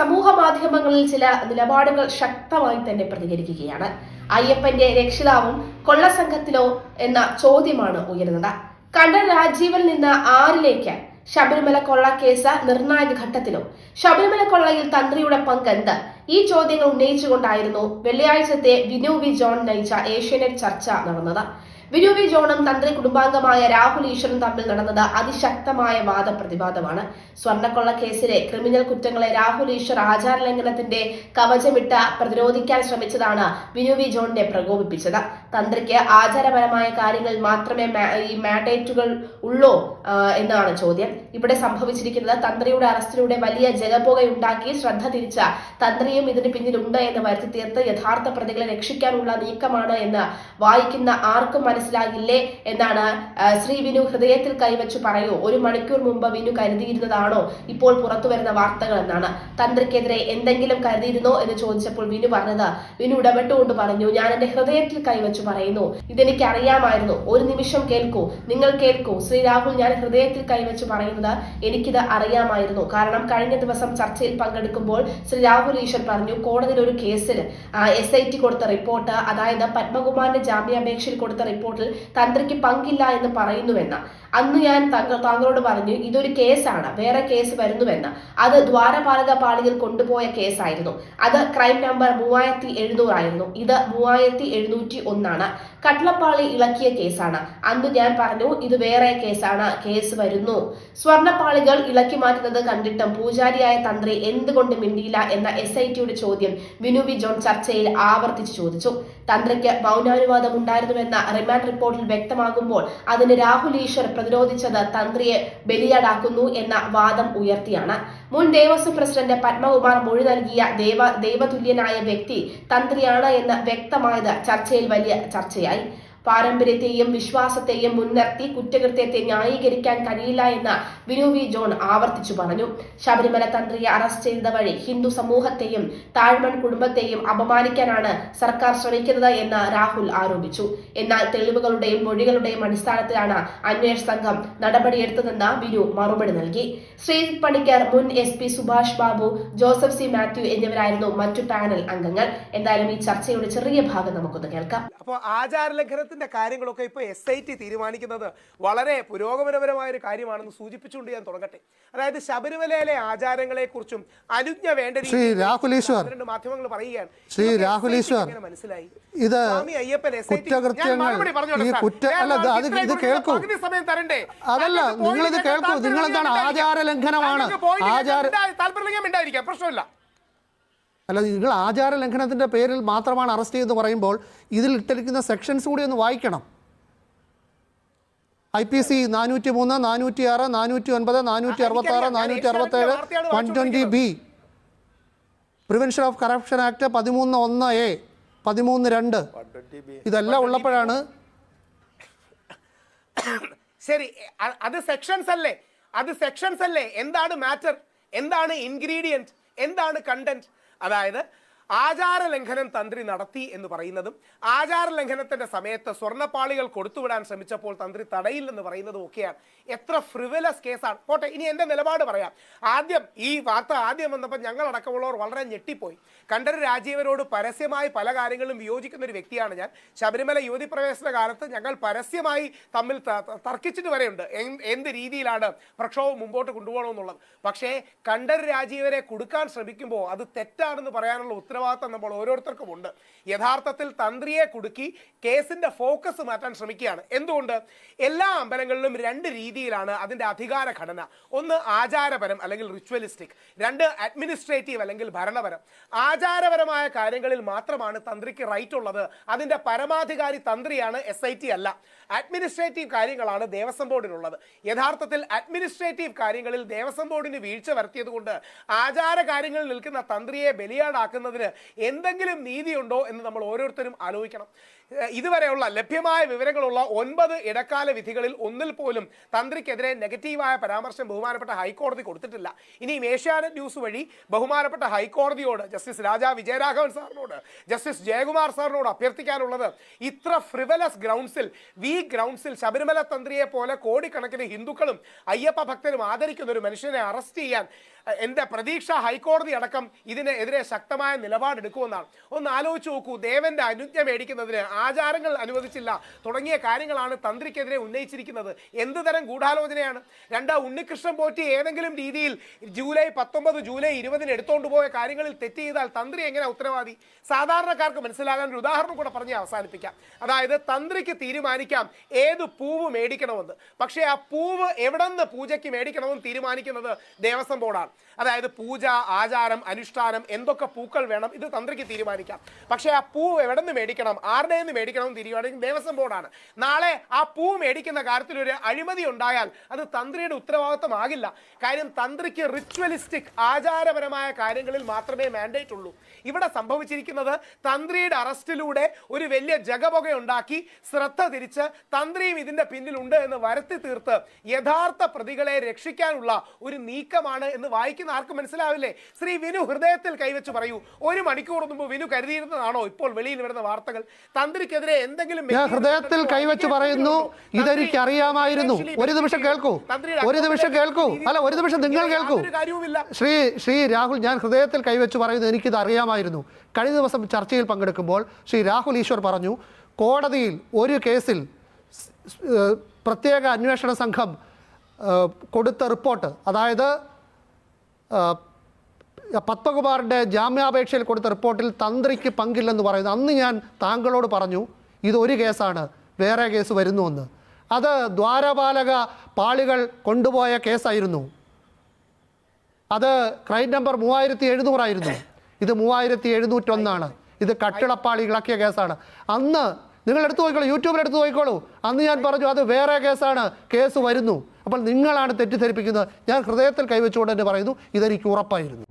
സമൂഹ മാധ്യമങ്ങളിൽ ചില നിലപാടുകൾ ശക്തമായി തന്നെ പ്രതികരിക്കുകയാണ്. അയ്യപ്പന്റെ രക്ഷിതാവും കൊള്ളസംഘത്തിലോ എന്ന ചോദ്യമാണ് ഉയരുന്നത്. കണ്ണൻ രാജീവിൽ നിന്ന് ആറിലേക്ക് ശബരിമല കൊള്ള കേസ് നിർണായക ഘട്ടത്തിലോ? ശബരിമല കൊള്ളയിൽ തന്ത്രിയുടെ പങ്ക് എന്ത്? ഈ ചോദ്യങ്ങൾ ഉന്നയിച്ചുകൊണ്ടായിരുന്നു വെള്ളിയാഴ്ചത്തെ വിനു വി ജോൺ നയിച്ച ഏഷ്യാനെറ്റ് ചർച്ച നടന്നത്. വിനു വി ജോണും തന്ത്രി കുടുംബാംഗമായ രാഹുൽ ഈശ്വറും തമ്മിൽ നടന്നത് അതിശക്തമായ വാദപ്രതിവാദമാണ്. സ്വർണക്കൊള്ള കേസിലെ ക്രിമിനൽ കുറ്റങ്ങളെ രാഹുൽ ഈശ്വർ ആചാരലംഘനത്തിന്റെ കവചമിട്ട പ്രതിരോധിക്കാൻ ശ്രമിച്ചതാണ് വിനു വി ജോണിനെ പ്രകോപിപ്പിച്ചത്. തന്ത്രിക്ക് ആചാരപരമായ കാര്യങ്ങൾ മാത്രമേ ഈ മാൻഡേറ്റുകൾ ഉള്ളൂ എന്നാണ് ചോദ്യം. ഇവിടെ സംഭവിച്ചിരിക്കുന്നത് തന്ത്രിയുടെ അറസ്റ്റിലൂടെ വലിയ ജലപുകയുണ്ടാക്കി ശ്രദ്ധ തിരിച്ച തന്ത്രിയും ഇതിന് പിന്നിലുണ്ട് എന്ന് വരുത്തി തീർത്ത് യഥാർത്ഥ പ്രതികളെ രക്ഷിക്കാനുള്ള നീക്കമാണ് എന്ന് വായിക്കുന്ന ആർക്കും മനസ്സിലാകില്ലേ എന്നാണ് ശ്രീ വിനു ഹൃദയത്തിൽ കൈവച്ച് പറയൂ ഒരു മണിക്കൂർ മുമ്പ് വിനു കരുതിയിരുന്നതാണോ ഇപ്പോൾ പുറത്തു വരുന്ന വാർത്തകൾ എന്നാണ്. തന്ത്രിക്കെതിരെ എന്തെങ്കിലും കരുതിയിരുന്നോ എന്ന് ചോദിച്ചപ്പോൾ വിനു പറഞ്ഞത് വിനു ഇടപെട്ടുകൊണ്ട് പറഞ്ഞു ഞാൻ എന്റെ ഹൃദയത്തിൽ കൈവച്ച് പറയുന്നു. ഇതെനിക്ക് അറിയാമായിരുന്നു ഒരു നിമിഷം കേൾക്കൂ. നിങ്ങൾ കേൾക്കൂ. ശ്രീ രാഹുൽ ഞാൻ ഹൃദയത്തിൽ കൈവച്ച് പറയുന്നത് എനിക്കിത് അറിയാമായിരുന്നു. കാരണം കഴിഞ്ഞ ദിവസം ചർച്ചയിൽ പങ്കെടുക്കുമ്പോൾ ശ്രീ രാഹുൽ ഈശ്വർ പറഞ്ഞു കോടതിയിൽ ഒരു കേസിൽ എസ് ഐ ടി കൊടുത്ത റിപ്പോർട്ട് അതായത് പത്മകുമാറിന്റെ ജാമ്യാപേക്ഷയിൽ കൊടുത്ത റിപ്പോർട്ടിൽ തന്ത്രിക്ക് പങ്കില്ല എന്ന് പറയുന്നുവെന്ന. അന്ന് ഞാൻ താങ്കളോട് പറഞ്ഞു ഇതൊരു കേസാണ് വേറെ കേസ് വരുന്നുവെന്ന്. അത് ദ്വാരപാലക പാളിയിൽ കൊണ്ടുപോയ കേസായിരുന്നു. അത് ക്രൈം നമ്പർ മൂവായിരത്തി എഴുന്നൂറായിരുന്നു ഇത് മൂവായിരത്തി എഴുന്നൂറ്റി ഒന്നാണ് കട്ലപ്പാളി ഇളക്കിയ കേസാണ്. അന്ന് ഞാൻ പറഞ്ഞു ഇത് വേറെ കേസാണ് കേസ് വരുന്നു. സ്വർണപ്പാളികൾ ഇളക്കി മാറ്റുന്നത് കണ്ടിട്ടും പൂജാരിയായ തന്ത്രി എന്തുകൊണ്ട് മിണ്ടിയില്ല എന്ന എസ് ഐ ടിയുടെ ചോദ്യം വിനു വി ജോൺ ചർച്ചയിൽ ആവർത്തിച്ചു ചോദിച്ചു. തന്ത്രിക്ക് മൗനാനുവാദം ഉണ്ടായിരുന്നുവെന്ന റിമാൻഡ് റിപ്പോർട്ടിൽ വ്യക്തമാകുമ്പോൾ അതിന് രാഹുൽ ഈശ്വർ പ്രതിരോധിച്ചത് തന്ത്രിയെ ബലിയാടാക്കുന്നു എന്ന വാദം ഉയർത്തിയാണ്. മുൻ ദേവസ്വം പ്രസിഡന്റ് പത്മകുമാർ മൊഴി നൽകിയ ദേവ ദൈവതുല്യനായ വ്യക്തി തന്ത്രിയാണ് എന്ന് വ്യക്തമായത് ചർച്ചയിൽ വലിയ ചർച്ചയായി. പാരമ്പര്യത്തെയും വിശ്വാസത്തെയും മുൻനിർത്തി കുറ്റകൃത്യത്തെ ന്യായീകരിക്കാൻ കഴിയില്ല എന്ന് വിനു വി ജോൺ ആവർത്തിച്ചു പറഞ്ഞു. ശബരിമല തന്ത്രിയെ അറസ്റ്റ് ചെയ്ത വഴി ഹിന്ദു സമൂഹത്തെയും താഴ്മൺ കുടുംബത്തെയും അപമാനിക്കാനാണ് സർക്കാർ ശ്രമിക്കുന്നത് എന്ന് രാഹുൽ ആരോപിച്ചു. എന്നാൽ തെളിവുകളുടെയും മൊഴികളുടെയും അടിസ്ഥാനത്തിലാണ് അന്വേഷണ സംഘം നടപടിയെടുത്തതെന്ന് വിനു മറുപടി നൽകി. ശ്രീ പണിക്കർ മുൻ S P Subhash Babu Joseph C Mathew എന്നിവരായിരുന്നു മറ്റു പാനൽ അംഗങ്ങൾ. എന്തായാലും ഈ ചർച്ചയുടെ ചെറിയ ഭാഗം നമുക്കൊന്ന് കേൾക്കാം. അപ്പോൾ ആചാരലംഘനത്തിന്റെ കാര്യങ്ങളൊക്കെ ഇപ്പോൾ എസ് ഐ ടി തീരുമാനിക്കുന്നത് വളരെ പുരോഗമനപരമായ ഒരു കാര്യമാണെന്ന് സൂചിപ്പിച്ചുകൊണ്ട് ഞാൻ തുടങ്ങട്ടെ. അതായത് ശബരിമലയിലെ ആചാരങ്ങളെക്കുറിച്ചും അനുജ്ഞ വേണ്ട ശ്രീ രണ്ട് മാധ്യമങ്ങൾ പറയുകയാണ്. ശ്രീ എങ്ങനെ മനസ്സിലായി? ഇത് കുറ്റകൃത്യങ്ങൾ ഈ കുറ്റ അല്ല അത് ഇത് കേൾക്കൂ. അതല്ല നിങ്ങൾ നിങ്ങളിത് കേൾക്കൂ. നിങ്ങൾ എന്താണ് ആചാര ലംഘനമാണ് ആചാര താല്പര്യം പ്രശ്നമില്ല. അല്ല നിങ്ങൾ ആചാര ലംഘനത്തിന്റെ പേരിൽ മാത്രമാണ് അറസ്റ്റ് ചെയ്തെന്ന് പറയുമ്പോൾ ഇതിൽ ഇട്ടിരിക്കുന്ന സെക്ഷൻസ് കൂടി ഒന്ന് വായിക്കണം. ഐ പി സി നാനൂറ്റി മൂന്ന് നാനൂറ്റി ആറ് നാനൂറ്റി ഒൻപത് നാനൂറ്റി അറുപത്തി ആറ് നാനൂറ്റി അറുപത്തി ഏഴ് one twenty B prevention of corruption act പതിമൂന്ന് ഒന്ന് എ പതിമൂന്ന് രണ്ട്. ഇതെല്ലാം ഉള്ളപ്പോഴാണ് ശരി അത് സെക്ഷൻസ് അല്ലേ? അത് സെക്ഷൻസ് അല്ലേ? എന്താണ് മാറ്റർ എന്താണ് ഇൻഗ്രീഡിയന്റ് എന്താണ് കണ്ടന്റ് അതായത് ആചാര ലംഘനം തന്ത്രി നടത്തി എന്ന് പറയുന്നതും ആചാര ലംഘനത്തിന്റെ സമയത്ത് സ്വർണപ്പാളികൾ കൊടുത്തുവിടാൻ ശ്രമിച്ചപ്പോൾ തന്ത്രി തടയില്ലെന്ന് പറയുന്നതും ഒക്കെയാണ്. എത്ര ഫ്രിവലസ് കേസാണ് പോട്ടെ ഇനി എന്റെ നിലപാട് പറയാം. ആദ്യം ഈ വാർത്ത ആദ്യം വന്നപ്പോൾ ഞങ്ങൾ അടക്കമുള്ളവർ വളരെ ഞെട്ടിപ്പോയി. കണ്ഠര രാജീവരോട് പരസ്യമായി പല കാര്യങ്ങളും വിയോജിക്കുന്ന ഒരു വ്യക്തിയാണ് ഞാൻ. ശബരിമല യുവതി പ്രവേശന കാലത്ത് ഞങ്ങൾ പരസ്യമായി തമ്മിൽ തർക്കിച്ചിട്ട് വരെയുണ്ട്. എന്ത് രീതിയിലാണ് പ്രക്ഷോഭം മുമ്പോട്ട് കൊണ്ടുപോകണമെന്നുള്ളത്. പക്ഷേ കണ്ഠര രാജീവരെ കൊടുക്കാൻ ശ്രമിക്കുമ്പോൾ അത് തെറ്റാണെന്ന് പറയാനുള്ള ഉത്തരവാദിത്തം നമ്മൾ ഓരോരുത്തർക്കും ഉണ്ട് യഥാർത്ഥത്തിൽ തന്ത്രിയെ കുടുക്കി കേസിന്റെ ഫോക്കസ് മാറ്റാൻ ശ്രമിക്കുകയാണ്. എന്തുകൊണ്ട്? എല്ലാ അമ്പലങ്ങളിലും രണ്ട് രീതിയിലാണ് അതിന്റെ അധികാര ഘടന. ഒന്ന് ആചാരപരം അല്ലെങ്കിൽ റിച്വലിസ്റ്റിക് രണ്ട് അഡ്മിനിസ്ട്രേറ്റീവ് അല്ലെങ്കിൽ ഭരണപരം. ആചാരപരമായ കാര്യങ്ങളിൽ മാത്രമാണ് തന്ത്രിക്ക് റൈറ്റ് ഉള്ളത്. അതിന്റെ പരമാധികാരി തന്ത്രിയാണ് എസ് ഐ ടി അല്ല. അഡ്മിനിസ്ട്രേറ്റീവ് കാര്യങ്ങളാണ് ദേവസ്വം ബോർഡിനുള്ളത്. യഥാർത്ഥത്തിൽ അഡ്മിനിസ്ട്രേറ്റീവ് കാര്യങ്ങളിൽ ദേവസ്വം ബോർഡിന് വീഴ്ച വരുത്തിയത് കൊണ്ട് ആചാര കാര്യങ്ങളിൽ നിൽക്കുന്ന തന്ത്രിയെ ബലിയാടാക്കുന്നതിന് എന്തെങ്കിലും നീതിയുണ്ടോ എന്ന് നമ്മൾ ഓരോരുത്തരും ആലോചിക്കണം. ഇതുവരെയുള്ള ലഭ്യമായ വിവരങ്ങളുള്ള ഒൻപത് ഇടക്കാല വിധികളിൽ ഒന്നിൽ പോലും തന്ത്രിക്കെതിരെ നെഗറ്റീവായ പരാമർശം ബഹുമാനപ്പെട്ട ഹൈക്കോടതി കൊടുത്തിട്ടില്ല. ഇനിയും ഏഷ്യാനെറ്റ് ന്യൂസ് വഴി ബഹുമാനപ്പെട്ട ഹൈക്കോടതിയോട് ജസ്റ്റിസ് രാജാ വിജയരാഘവൻ സാറിനോട് ജസ്റ്റിസ് ജയകുമാർ സാറിനോട് അഭ്യർത്ഥിക്കാനുള്ളത് ഇത്ര ഫ്രിവലസ് ഗ്രൗണ്ട്സിൽ വി ഗ്രൗണ്ട്സിൽ ശബരിമല തന്ത്രിയെ പോലെ കോടിക്കണക്കിന് ഹിന്ദുക്കളും അയ്യപ്പ ഭക്തരും ആദരിക്കുന്ന ഒരു മനുഷ്യനെ അറസ്റ്റ് ചെയ്യാൻ എന്റെ പ്രതീക്ഷ ഹൈക്കോടതി അടക്കം ഇതിനെതിരെ ശക്തമായ നിലപാടെടുക്കുമെന്നാണ്. ഒന്ന് ആലോചിച്ച് നോക്കൂ ദേവന്റെ അനുജ്ഞ മേടിക്കുന്നതിന് ആചാരങ്ങൾ അനുവദിച്ചില്ല. തുടങ്ങിയ കാര്യങ്ങളാണ് തന്ത്രിക്കെതിരെ ഉന്നയിച്ചിരിക്കുന്നത്. എന്ത് തരം ഗൂഢാലോചനയാണ്? രണ്ട് ഉണ്ണികൃഷ്ണൻ പോറ്റി ഏതെങ്കിലും രീതിയിൽ ജൂലൈ പത്തൊമ്പത് ജൂലൈ ഇരുപതിന് എടുത്തുകൊണ്ട് പോയ കാര്യങ്ങളിൽ തെറ്റ് ചെയ്താൽ തന്ത്രി എങ്ങനെ ഉത്തരവാദി? സാധാരണക്കാർക്ക് മനസ്സിലാകാൻ ഒരു ഉദാഹരണം കൂടെ പറഞ്ഞ് അവസാനിപ്പിക്കാം. അതായത് തന്ത്രിക്ക് തീരുമാനിക്കാം ഏത് പൂവ് മേടിക്കണമെന്ന്. പക്ഷേ ആ പൂവ് എവിടെ നിന്ന് പൂജയ്ക്ക് മേടിക്കണമെന്ന് തീരുമാനിക്കുന്നത് ദേവസ്വം ബോർഡാണ്. അതായത് പൂജ ആചാരം അനുഷ്ഠാനം എന്തൊക്കെ പൂക്കൾ വേണം ഇത് തന്ത്രിക്ക് തീരുമാനിക്കാം. പക്ഷേ ആ പൂ എവിടെ നിന്ന് മേടിക്കണം? ആരുടെ നിന്ന് മേടിക്കണം തീരുമാനിക്കും ദേവസ്വം ബോർഡാണ്. നാളെ ആ പൂ മേടിക്കുന്ന കാര്യത്തിൽ ഒരു അഴിമതി ഉണ്ടായാൽ അത് തന്ത്രിയുടെ ഉത്തരവാദിത്തമാകില്ല കാര്യം തന്ത്രിക്ക് റിച്വലിസ്റ്റിക് ആചാരപരമായ കാര്യങ്ങളിൽ മാത്രമേ മാൻഡേറ്റ് ഉള്ളൂ. ഇവിടെ സംഭവിച്ചിരിക്കുന്നത് തന്ത്രിയുടെ അറസ്റ്റിലൂടെ ഒരു വലിയ ജഗപുക ഉണ്ടാക്കി ശ്രദ്ധ തിരിച്ച് തന്ത്രിയും ഇതിന്റെ പിന്നിലുണ്ട് എന്ന് വരുത്തി തീർത്ത് യഥാർത്ഥ പ്രതികളെ രക്ഷിക്കാനുള്ള ഒരു നീക്കമാണ് എന്ന് വായിക്കുന്ന ആർക്കും മനസ്സിലാവില്ലേ? ശ്രീ വിനു ഹൃദയത്തിൽ കൈവച്ച് പറയൂ. ഒരു മണിക്കൂർ മുമ്പ് വിനു കരുതിയിരുന്നതാണോ ഇപ്പോൾ വെളിയിൽ വരുന്ന വാർത്തകൾ? തന്ത്രിക്കെതിരെ എന്തെങ്കിലും ഹൃദയത്തിൽ? കൈവച്ച് പറയുന്നു. ഇതെനിക്ക് അറിയാമായിരുന്നു ഒരു നിമിഷം കേൾക്കൂ. ഒരു നിമിഷം കേൾക്കൂ. അല്ല ഒരു നിമിഷം നിങ്ങൾ കേൾക്കൂ. ശ്രീ ശ്രീ രാഹുൽ ഞാൻ ഹൃദയത്തിൽ കൈവച്ച് പറയുന്നു എനിക്കിത് അറിയാമായിരുന്നു. കഴിഞ്ഞ ദിവസം ചർച്ചയിൽ പങ്കെടുക്കുമ്പോൾ ശ്രീ രാഹുൽ ഈശ്വർ പറഞ്ഞു കോടതിയിൽ ഒരു കേസിൽ പ്രത്യേക അന്വേഷണ സംഘം കൊടുത്ത റിപ്പോർട്ട് അതായത് പത്മകുമാറിന്റെ ജാമ്യാപേക്ഷയിൽ കൊടുത്ത റിപ്പോർട്ടിൽ തന്ത്രിക്ക് പങ്കില്ലെന്ന് പറയുന്നത് അന്ന് ഞാൻ താങ്കളോട് പറഞ്ഞു ഇതൊരു കേസാണ് വേറെ കേസ് വരുന്നുവെന്ന്. അത് ദ്വാരപാലക പാളികൾ കൊണ്ടുപോയ കേസായിരുന്നു. അത് ക്രൈം നമ്പർ മൂവായിരത്തി എഴുന്നൂറായിരുന്നു ഇത് മൂവായിരത്തി എഴുന്നൂറ്റൊന്നാണ് ഇത് കട്ടിളപ്പാളി ഇളക്കിയ കേസാണ്. അന്ന് നിങ്ങൾ എടുത്തു പോയിക്കോളൂ യൂട്യൂബിൽ എടുത്തു പോയിക്കോളൂ. അന്ന് ഞാൻ പറഞ്ഞു അത് വേറെ കേസാണ് കേസ് വരുന്നു. അപ്പോൾ നിങ്ങളാണ് തെറ്റിദ്ധരിപ്പിക്കുന്നത്. ഞാൻ ഹൃദയത്തിൽ കൈവച്ചുകൊണ്ട് തന്നെ പറയുന്നു ഇതെനിക്ക് ഉറപ്പായിരുന്നു.